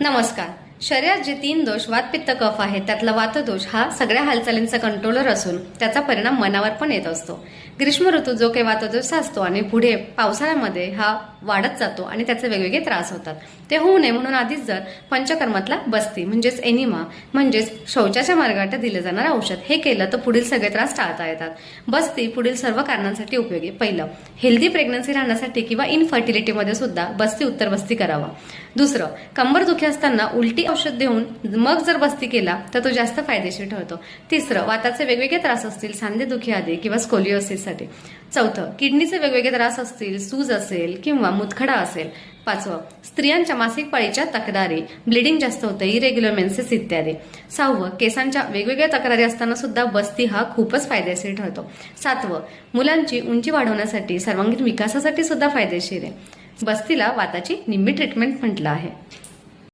नमस्कार. शरीरात जे तीन दोष वातपित्त कफ आहेत त्यातला वातदोष हा सगळ्या हालचालींचा कंट्रोलर असून त्याचा परिणाम मनावर पण येत असतो. ग्रीष्म ऋतू जो काही वातदोष असतो आणि पुढे पावसाळ्यामध्ये हा वाढत जातो आणि त्याचे वेगवेगळे त्रास होतात. ते होऊ नये म्हणून आधीच जर पंचकर्मातला बस्ती म्हणजेच एनिमा म्हणजेच शौचाच्या मार्गाट दिले जाणारं औषध हे केलं तर पुढील सगळे त्रास टाळता येतात. बस्ती पुढील सर्व कारणांसाठी उपयोगी. पहिलं हेल्दी प्रेग्नन्सी राहण्यासाठी किंवा इनफर्टिलिटीमध्ये सुद्धा बस्ती उत्तर बस्ती करावा. दुसरं कंबर दुखी असताना उलटी औषध देऊन मग जर बस्ती केला तर तो जास्त फायदेशीर ठरतो. तिसरं वाताचे वेगवेगळे त्रास असतील सांधेदुखी आधी किंवा स्कोलिओसिससाठी चौथं किडनीचे वेगवेगळे त्रास असतील सूज असेल किंवा मुतखडा असेल. पाचवं स्त्रियांच्या मासिक पाळीच्या तक्रारी ब्लिडिंग जास्त होतं इरेग्युलर मेन्सेस इत्यादी. सहावं केसांच्या वेगवेगळ्या तक्रारी असताना सुद्धा बस्ती हा खूपच फायदेशीर ठरतो. सातवं मुलांची उंची वाढवण्यासाठी सर्वांगीण विकासासाठी सुद्धा फायदेशीर आहे. बस्तीला वाताची निम्मी ट्रीटमेंट म्हटलं आहे.